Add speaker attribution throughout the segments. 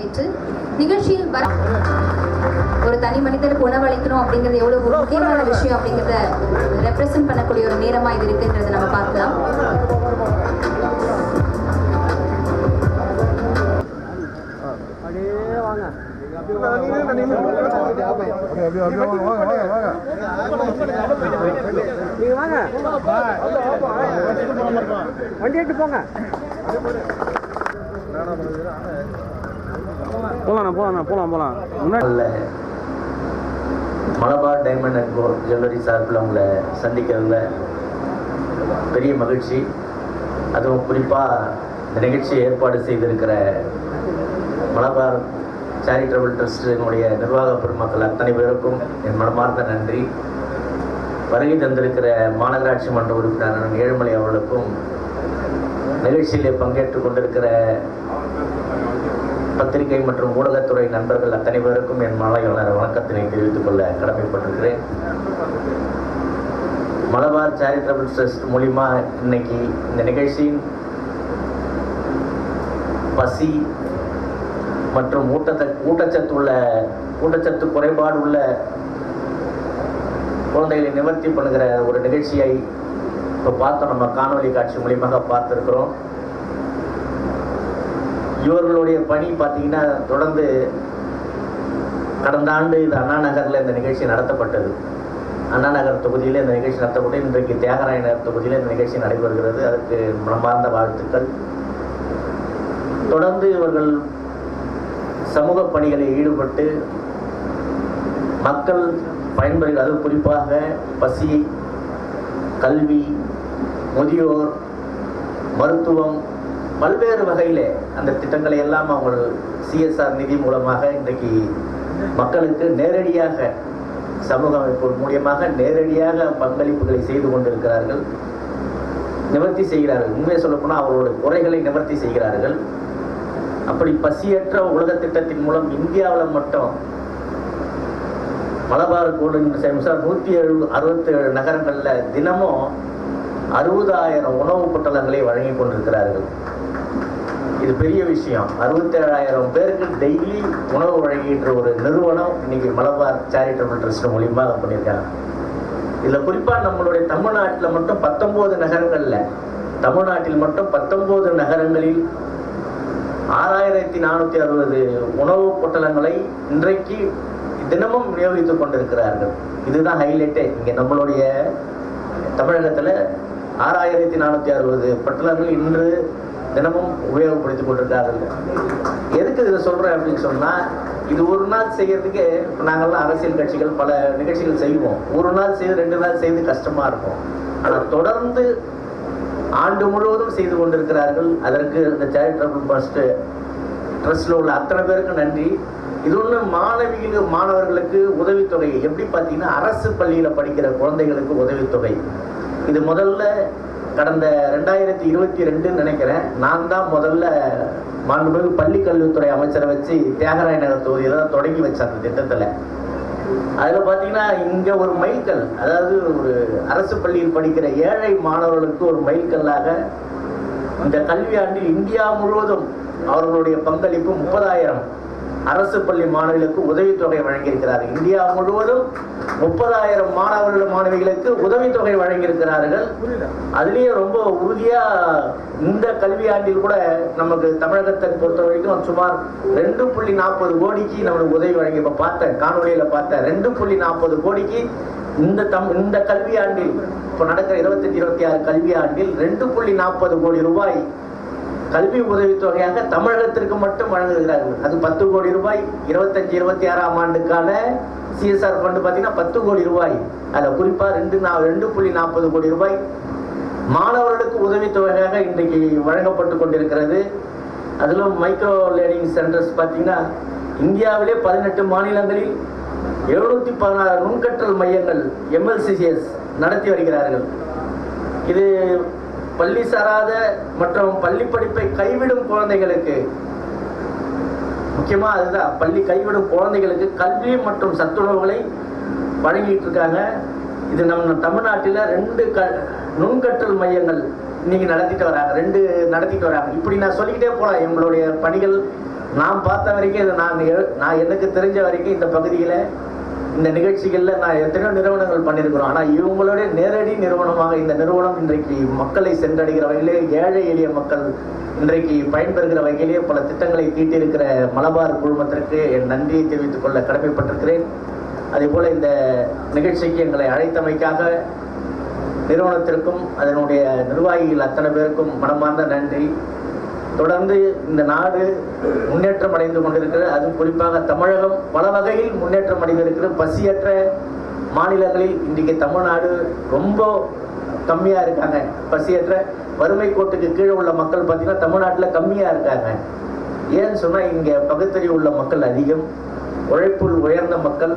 Speaker 1: வரவேற்று நிகழ்ச்சியில் வர ஒரு தனி மனிதனுக்கு உணவளிக்கணும் அப்படிங்கிறது எவ்வளவு ஒரு முக்கியமான விஷயம் அப்படிங்கிறத ரெப்ரசென்ட் பண்ணக்கூடிய ஒரு நேரமா இது இருக்குன்றதை நம்ம பார்க்கலாம்.
Speaker 2: வண்டி எடுத்து போங்க போலாம் போலாம் போலாம் போலாம். முன்னாடி
Speaker 3: Malabar diamond and gold jewellery சார்பில் உங்களை சந்திக்கிறதுல பெரிய மகிழ்ச்சி. அதுவும் குறிப்பாக இந்த நிகழ்ச்சியை ஏற்பாடு செய்திருக்கிற மலபார் சேரிட்டபிள் ட்ரஸ்டினுடைய நிர்வாக பெருமக்கள் அத்தனை பேருக்கும் என் மனமார்ந்த நன்றி. வருகை தந்திருக்கிற மாநகராட்சி மன்ற உறுப்பினர் ஏழுமலை அவர்களுக்கும் நிகழ்ச்சியிலே பங்கேற்றுக் கொண்டிருக்கிற பத்திரிகை மற்றும் ஊடகத்துறை நண்பர்கள் அத்தனை பேருக்கும் என் மாலை வளர வணக்கத்தினை தெரிவித்துக் கொள்ள கடமைப்பட்டிருக்கிறேன். மலபார் சேரிட்டபிள் ட்ரஸ்ட் மூலிமா இன்னைக்கு இந்த நிகழ்ச்சியின் பசி மற்றும் ஊட்டத்த ஊட்டச்சத்து உள்ள ஊட்டச்சத்து குறைபாடு உள்ள குழந்தைகளை நிவர்த்தி பண்ணுகிற ஒரு நிகழ்ச்சியை இப்போ பார்த்தோம். நம்ம காணொளி காட்சி மூலியமாக பார்த்துருக்குறோம். இவர்களுடைய பணி பார்த்தீங்கன்னா தொடர்ந்து கடந்த ஆண்டு இது அண்ணா நகரில் இந்த நிகழ்ச்சி நடத்தப்பட்டது. அண்ணா நகர் தொகுதியில் இந்த நிகழ்ச்சி நடத்தப்பட்டு இன்றைக்கு தியாகராய நகர் தொகுதியில் இந்த நிகழ்ச்சி நடைபெறுகிறது. அதற்கு மனமார்ந்த வாழ்த்துக்கள். தொடர்ந்து இவர்கள் சமூக பணிகளில் ஈடுபட்டு மக்கள் பயன்பெறுகிற அது குறிப்பாக பசி கல்வி முதியோர் மருத்துவம் பல்வேறு வகையிலே அந்த திட்டங்களை எல்லாம் அவங்க சிஎஸ்ஆர் நிதி மூலமாக இன்றைக்கு மக்களுக்கு நேரடியாக சமூக அமைப்பு மூலியமாக நேரடியாக பங்களிப்புகளை செய்து கொண்டிருக்கிறார்கள். நிவர்த்தி செய்கிறார்கள். உண்மையை சொல்லப்போனால் அவர்களுடைய குறைகளை நிவர்த்தி செய்கிறார்கள். அப்படி பசியற்ற உலக திட்டத்தின் மூலம் இந்தியாவில் மட்டும் மலபார் கூடு நூற்றி அறுபத்தி அறுபத்தேழு நகரங்களில் தினமும் அறுபதாயிரம் உணவு பொட்டலங்களை வழங்கி கொண்டிருக்கிறார்கள். இது பெரிய விஷயம். அறுபத்தேழாயிரம் பேருக்கு டெய்லி உணவு வழங்குகின்ற ஒரு நிறுவனம் இன்னைக்கு மலபார் சேரிட்டபிள் ட்ரஸ்ட் மூலியமாக பண்ணியிருக்காங்க. இதில் குறிப்பாக நம்மளுடைய தமிழ்நாட்டில் மட்டும் பத்தொம்போது நகரங்களில் தமிழ்நாட்டில் மட்டும் பத்தொம்போது நகரங்களில் ஆறாயிரத்தி நானூற்றி அறுபது உணவு பொட்டலங்களை இன்றைக்கு தினமும் விநியோகித்துக் கொண்டிருக்கிறார்கள். இதுதான் ஹைலைட்டே இங்கே நம்மளுடைய தமிழகத்தில் ஆறாயிரத்தி நானூற்றி அறுபது பொட்டலங்கள் இன்று தினமும் உபயோகப்படுத்திக் கொண்டிருக்கிறார்கள் எதுக்கு இதை சொல்கிறேன் அப்படின்னு சொன்னால் இது ஒரு நாள் செய்யறதுக்கு இப்போ நாங்கள்லாம் அரசியல் கட்சிகள் பல நிகழ்ச்சிகள் செய்வோம். ஒரு நாள் செய்து ரெண்டு நாள் செய்து கஷ்டமாக இருக்கும். ஆனால் தொடர்ந்து ஆண்டு முழுவதும் செய்து கொண்டிருக்கிறார்கள். அதற்கு இந்த சேரிட்டபிள் ட்ரஸ்ட் ட்ரஸ்டில் உள்ள அத்தனை பேருக்கு நன்றி. இது ஒன்று மாணவிகளுக்கு மாணவர்களுக்கு உதவித்தொகை. எப்படி பார்த்தீங்கன்னா அரசு பள்ளியில் படிக்கிற குழந்தைகளுக்கு உதவித்தொகை. இது முதல்ல கடந்த ரெண்டாயிரத்தி இருபத்தி ரெண்டுன்னு நினைக்கிறேன். நான் தான் முதல்ல மாண்புமிகு பள்ளி கல்வித்துறை அமைச்சரை வச்சு தியாகராய நகர் தொகுதியில் தான் தொடங்கி வச்சேன் அந்த திட்டத்தில். அதில் பார்த்தீங்கன்னா இங்கே ஒரு மைல்கல் அதாவது ஒரு அரசு பள்ளியில் படிக்கிற ஏழை மாணவர்களுக்கு ஒரு மைல்கல்லாக இந்த கல்வியாண்டில் இந்தியா முழுவதும் அவர்களுடைய பங்களிப்பு முப்பதாயிரம். அரசு பள்ளி மாணவிகளுக்கு உதவித்தொகை வழங்கியிருக்கிறார்கள் இந்தியா முழுவதும் முப்பதாயிரம் மாணவர்கள் மாணவிகளுக்கு உதவித்தொகை வழங்கியிருக்கிறார்கள். அதுலேயே ரொம்ப உறுதியா இந்த கல்வியாண்டில் கூட நமக்கு தமிழகத்தை பொறுத்த வரைக்கும் சுமார் ரெண்டு புள்ளி நாற்பது கோடிக்கு நம்மளுக்கு உதவி வழங்கி இப்போ பார்த்தேன் காணொலியில பார்த்தேன். ரெண்டு புள்ளி நாற்பது கோடிக்கு இந்த தம் இந்த கல்வியாண்டில் இப்போ நடக்கிற இருபத்தஞ்சு இருபத்தி ஆறு கல்வியாண்டில் ரெண்டு புள்ளி நாற்பது கோடி ரூபாய் கல்வி உதவித்தொகையாக தமிழகத்திற்கு மட்டும் வழங்குகிறார்கள். அது பத்து கோடி ரூபாய். இருபத்தஞ்சு இருபத்தி ஆறாம் ஆண்டுக்கான சிஎஸ்ஆர் ஃபண்டு பார்த்தீங்கன்னா பத்து கோடி ரூபாய். அதில் குறிப்பாக ரெண்டு நா ரெண்டு புள்ளி நாற்பது கோடி ரூபாய் மாணவர்களுக்கு உதவித்தொகையாக இன்றைக்கு வழங்கப்பட்டு கொண்டிருக்கிறது. அதிலும் மைக்ரோ லேர்னிங் சென்டர்ஸ் பார்த்தீங்கன்னா இந்தியாவிலே பதினெட்டு மாநிலங்களில் எழுநூற்றி பதினாறு நுண்கற்றல் மையங்கள் எம்எல்சிசிஎஸ் நடத்தி வருகிறார்கள். இது பள்ளி சாராத மற்றும் பள்ளி படிப்பை கைவிடும் குழந்தைகளுக்கு முக்கியமாக அதுதான் பள்ளி கைவிடும் குழந்தைகளுக்கு கல்வி மற்றும் சத்துணவுகளை வழங்கிட்டு இருக்காங்க. இது நம்ம தமிழ்நாட்டில் ரெண்டு க நுண்கற்றல் மையங்கள் இன்னைக்கு நடத்திட்டு வராங்க. ரெண்டு நடத்திட்டு வராங்க. இப்படி நான் சொல்லிக்கிட்டே போகலாம் எங்களுடைய பணிகள் நான் பார்த்த வரைக்கும் இது நான் நான் எனக்கு தெரிஞ்ச வரைக்கும் இந்த பகுதியில் இந்த நிகழ்ச்சிகளில் நான் எத்தனையோ நிறுவனங்கள் பண்ணியிருக்கிறோம். ஆனால் இவங்களுடைய நேரடி நிறுவனமாக இந்த நிறுவனம் இன்றைக்கு மக்களை சென்றடைகிற வகையிலே ஏழை எளிய மக்கள் இன்றைக்கு பயன்பெறுகிற வகையிலே பல திட்டங்களை தீட்டியிருக்கிற மலபார் குழுமத்திற்கு என் நன்றியை தெரிவித்துக் கொள்ள கடமைப்பட்டிருக்கிறேன். அதேபோல இந்த நிகழ்ச்சிக்கு எங்களை அழைத்தமைக்காக நிறுவனத்திற்கும் அதனுடைய நிர்வாகிகள் அத்தனை பேருக்கும் மனமார்ந்த நன்றி. தொடர்ந்து இந்த நாடு முன்னேற்றம் அடைந்து கொண்டிருக்கிறது. அதுவும் குறிப்பாக தமிழகம் பல வகையில் முன்னேற்றம் அடைந்திருக்கிறது. பசியற்ற மாநிலங்களில் இன்றைக்கு தமிழ்நாடு ரொம்ப கம்மியாக இருக்காங்க. பசியற்ற வறுமை கோட்டுக்கு கீழே உள்ள மக்கள் பார்த்தீங்கன்னா தமிழ்நாட்டில் கம்மியாக இருக்காங்க. ஏன்னு சொன்னால் இங்கே பகுத்தறிவு உள்ள மக்கள் அதிகம். உழைப்புள் உயர்ந்த மக்கள்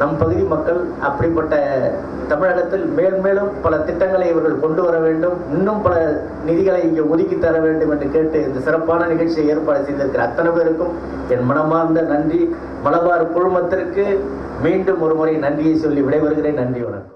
Speaker 3: நம் பகுதி மக்கள் அப்படிப்பட்ட தமிழகத்தில் மேன்மேலும் பல திட்டங்களை இவர்கள் கொண்டு வர வேண்டும். இன்னும் பல நிதிகளை இங்கே ஒதுக்கி தர வேண்டும் என்று கேட்டு இந்த சிறப்பான நிகழ்ச்சியை ஏற்பாடு செய்திருக்கிற அத்தனை பேருக்கும் என் மனமார்ந்த நன்றி. மலபார் குழுமத்திற்கு மீண்டும் ஒரு முறை நன்றியை சொல்லி விடைபெறுகிறேன். நன்றி வணக்கம்.